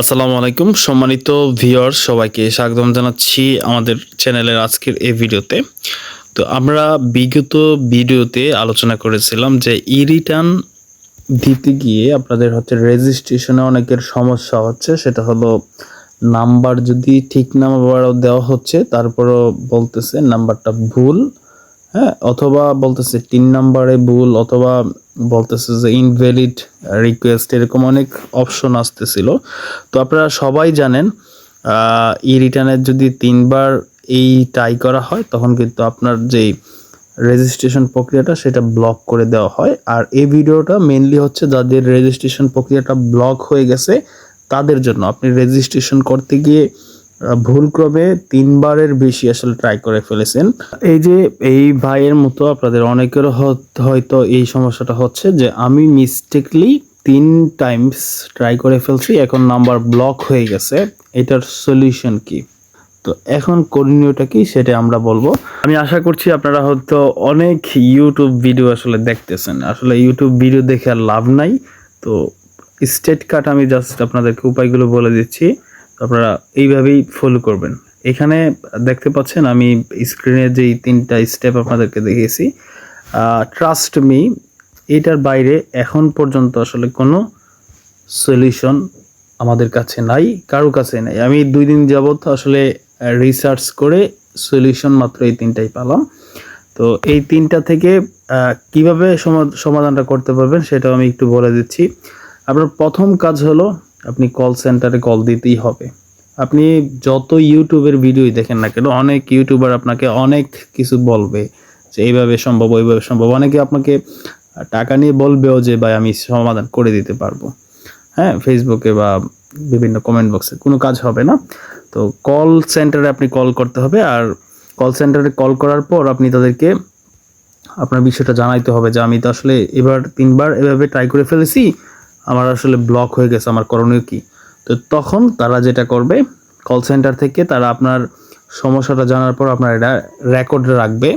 আসসালামু আলাইকুম। সম্মানিত ভিওর সবাইকে স্বাগতম জানাচ্ছি আমাদের চ্যানেলের আজকের এই ভিডিওতে। তো আমরা বিগত ভিডিওতে আলোচনা করেছিলাম যে ই রিটার্ন দিতে গিয়ে আপনাদের হচ্ছে রেজিস্ট্রেশনে অনেকের সমস্যা হচ্ছে। সেটা হলো নাম্বার যদি ঠিক নাম্বার দেওয়া হচ্ছে, তারপরও বলতেছে নাম্বারটা ভুল। হ্যাঁ অথবা বলতেছে তিন নাম্বারে ভুল, অথবা বলতেছে যে ইনভ্যালিড রিকোয়েস্ট এরকম অনেক অপশন আসতেছিল। তো আপনারা সবাই জানেন ই রিটার্নের যদি তিনবার এই টাই করা হয়, তখন কিন্তু আপনার যেই রেজিস্ট্রেশন প্রক্রিয়াটা, সেটা ব্লক করে দেওয়া হয়। আর এই ভিডিওটা মেনলি হচ্ছে যাদের রেজিস্ট্রেশন প্রক্রিয়াটা ব্লক হয়ে গেছে, তাদের জন্য। আপনি রেজিস্ট্রেশন করতে গিয়ে ভুলক্রমে তিনবারের বেশি আসলে ট্রাই করে ফেলেছেন। এই যে, এই ভাইয়ের মতো আপনাদের অনেকের হয়তো এই সমস্যাটা হচ্ছে যে, আমি মিস্টেকলি তিন টাইমস ট্রাই করে ফেলছি, এখন নাম্বার ব্লক হয়ে গেছে। এটার সলিউশন কি? তো এখন করণীয়টা কি সেটা আমরা বলব। আমি আশা করছি আপনারা হয়তো অনেক ইউটিউব ভিডিও আসলে দেখতেছেন। আসলে ইউটিউব ভিডিও দেখে আর লাভ নাই। তো স্টেট কাট আমি জাস্ট আপনাদেরকে উপায়গুলো বলে দিচ্ছি। আপনারা এইভাবেই ফলো করবেন। এখানে দেখতে পাচ্ছেন আমি স্ক্রিনে যেই তিনটা স্টেপ আপনাদেরকে দেখিয়েছি ট্রাস্ট মি এটার বাইরে এখন পর্যন্ত আসলে কোনো সলিউশন আমাদের কাছে নাই, কারও কাছে নাই। আমি দুই দিন যাবত আসলে রিসার্চ করে সলিউশন মাত্র এই তিনটাই পেলাম। তো এই তিনটা থেকে কীভাবে সমা- সমাধানটা করতে পারবেন সেটাও আমি একটু বলে দিচ্ছি। আপনার প্রথম কাজ হলো আপনি কল সেন্টারে কল দিতেই হবে। আপনি যত ইউটিউবের ভিডিওই দেখেন না কেন, অনেক ইউটিউবার আপনাকে অনেক কিছু বলবে যে, এইভাবে সম্ভব, ওইভাবে সম্ভব। অনেকে আপনাকে টাকা নিয়ে বলবেও যে, ভাই, আমি সমাধান করে দিতে পারব। হ্যাঁ ফেসবুকে বা বিভিন্ন কমেন্ট বক্সে কোনো কাজ হবে না। তো কল সেন্টারে আপনি কল করতে হবে আর কল সেন্টারে কল করার পর আপনি তাদেরকে আপনার বিষয়টা জানাইতে হবে যে, আমি তো আসলে এবার তিনবার এভাবে ট্রাই করে ফেলেছি আমার আসলে ব্লক হয়ে গেছে, আমার করণীয় কি? তো তখন তারা যেটা করবে কল সেন্টার থেকে তারা আপনার সমস্যাটা জানার পর আপনার এটা রেকর্ডে রাখবে,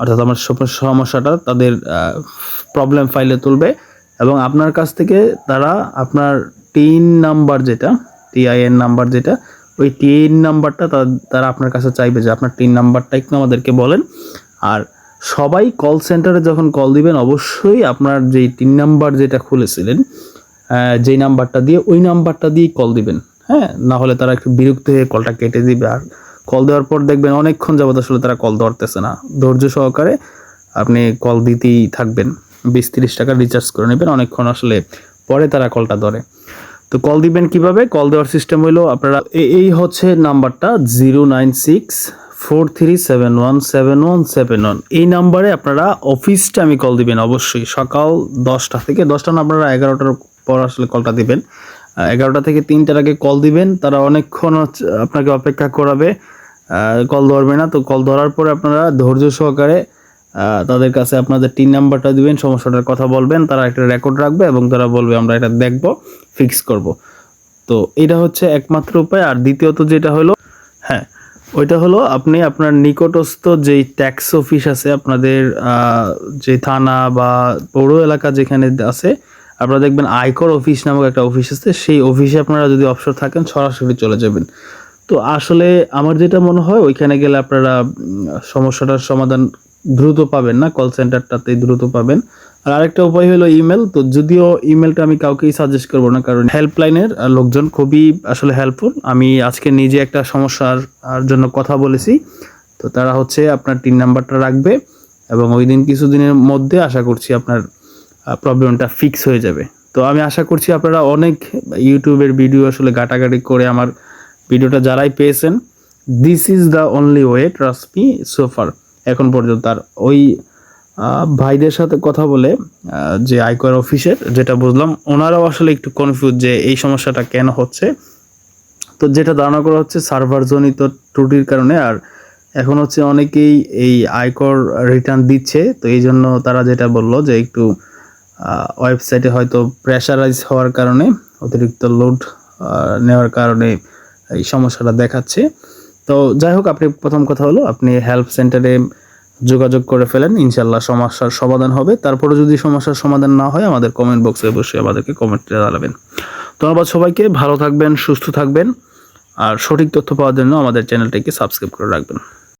অর্থাৎ আমার সমস্যাটা তাদের প্রবলেম ফাইলে তুলবে এবং আপনার কাছ থেকে তারা আপনার টিন নাম্বার যেটা টিআইএন নাম্বার যেটা, ওই টিন নাম্বারটা তারা আপনার কাছে চাইবে যে আপনার টিন নাম্বারটা একটু আমাদেরকে বলেন। আর সবাই কল সেন্টারে যখন কল দিবেন, অবশ্যই আপনার যেই টিন নাম্বার যেটা খুলেছিলেন যেই নাম্বারটা দিয়ে ওই নাম্বারটা দিয়ে কল দিবেন হ্যাঁ? না হলে তারা একটু বিরক্ত হয়ে কলটা কেটে দিবে। আর কল দেওয়ার পর দেখবেন অনেকক্ষণ যাবত আসলে তারা কল ধরতেছে না। ধৈর্য সহকারে আপনি কল দিতেই থাকবেন। বিশ তিরিশ টাকা রিচার্জ করে নেবেন, অনেকক্ষণ আসলে পরে তারা কলটা ধরে। তো কল দিবেন কীভাবে? কল দেওয়ার সিস্টেম হলো আপনারা এই হচ্ছে নাম্বারটা zero nine six four three seven one seven one seven one এই নাম্বারে আপনারা অফিস টাইমে কল দিবেন, অবশ্যই। সকাল দশটা থেকে, দশটা না, আপনারা এগারোটার পর আসলে কলটা দিবেন। এগারোটা থেকে তিনটার আগে কল দিবেন। তারা অনেকক্ষণ আপনাকে অপেক্ষা করাবে। কল ধরবে না। তো কল ধরার পরে আপনারা ধৈর্য সহকারে তাদের কাছে আপনাদের টিন নাম্বারটা দিবেন, সমস্যাটার কথা বলবেন। তারা একটা রেকর্ড রাখবে এবং তারা বলবে, আমরা এটা দেখব ফিক্স করব। তো এটা হচ্ছে একমাত্র উপায়। আর দ্বিতীয়ত যেটা হলো ওইটা হলো আপনি আপনার নিকটস্থ যেই ট্যাক্স অফিস আছে, আপনাদের যে থানা বা পৌর এলাকা যেখানে আছে, আপনারা দেখবেন আয়কর অফিস নামক একটা অফিস আছে। সেই অফিসে আপনারা যদি অবসর থাকেন, সরাসরি চলে যাবেন। তো আসলে আমার যেটা মনে হয়, ওইখানে গেলে আপনারা সমস্যাটার সমাধান দ্রুত পাবেন না কল সেন্টারটাতে দ্রুত পাবেন। আর আরেকটা উপায় হলো ইমেল তো যদিও ইমেলটা আমি কাউকেই সাজেস্ট করব না, কারণ হেল্পলাইনের লোকজন খুবই আসলে হেল্পফুল আমি আজকে নিজে একটা সমস্যার জন্য কথা বলেছি, তো তারা হচ্ছে আপনার তিন নাম্বারটা রাখবে এবং ওই দিন কিছুদিনের মধ্যে আশা করছি আপনার প্রবলেমটা ফিক্স হয়ে যাবে। তো আমি আশা করছি আপনারা অনেক ইউটিউবের ভিডিও আসলে ঘাটাঘাটি করে আমার ভিডিওটা যারাই পেয়েছেন this is the only way trust me so far এখন পর্যন্ত আর ওই ভাইদের সাথে কথা বলে যে আয়কর অফিসের, যেটা বুঝলাম ওনারাও আসলে একটু কনফিউজ যে এই সমস্যাটা কেন হচ্ছে। তো যেটা ধারণা করা হচ্ছে সার্ভার জনিত ত্রুটির কারণে, আর এখন হচ্ছে অনেকেই এই আয়কর রিটার্ন দিচ্ছে, তো এই জন্য তারা যেটা বলল যে একটু ওয়েবসাইটে হয়তো প্রেশারাইজ হওয়ার কারণে অতিরিক্ত লোড নেওয়ার কারণে এই সমস্যাটা দেখাচ্ছে। তো যাই হোক, আপনি প্রথম কথা হলো, আপনি হেল্প সেন্টারে যোগাযোগ করে ফেলেন ইনশাল্লাহ সমস্যার সমাধান হবে। তারপরে যদি সমস্যার সমাধান না হয়, আমাদের কমেন্ট বক্সে অবশ্যই আমাদেরকে কমেন্টে জানাবেন। ধন্যবাদ সবাইকে, ভালো থাকবেন, সুস্থ থাকবেন, আর সঠিক তথ্য পাওয়ার জন্য আমাদের চ্যানেলটিকে সাবস্ক্রাইব করে রাখবেন।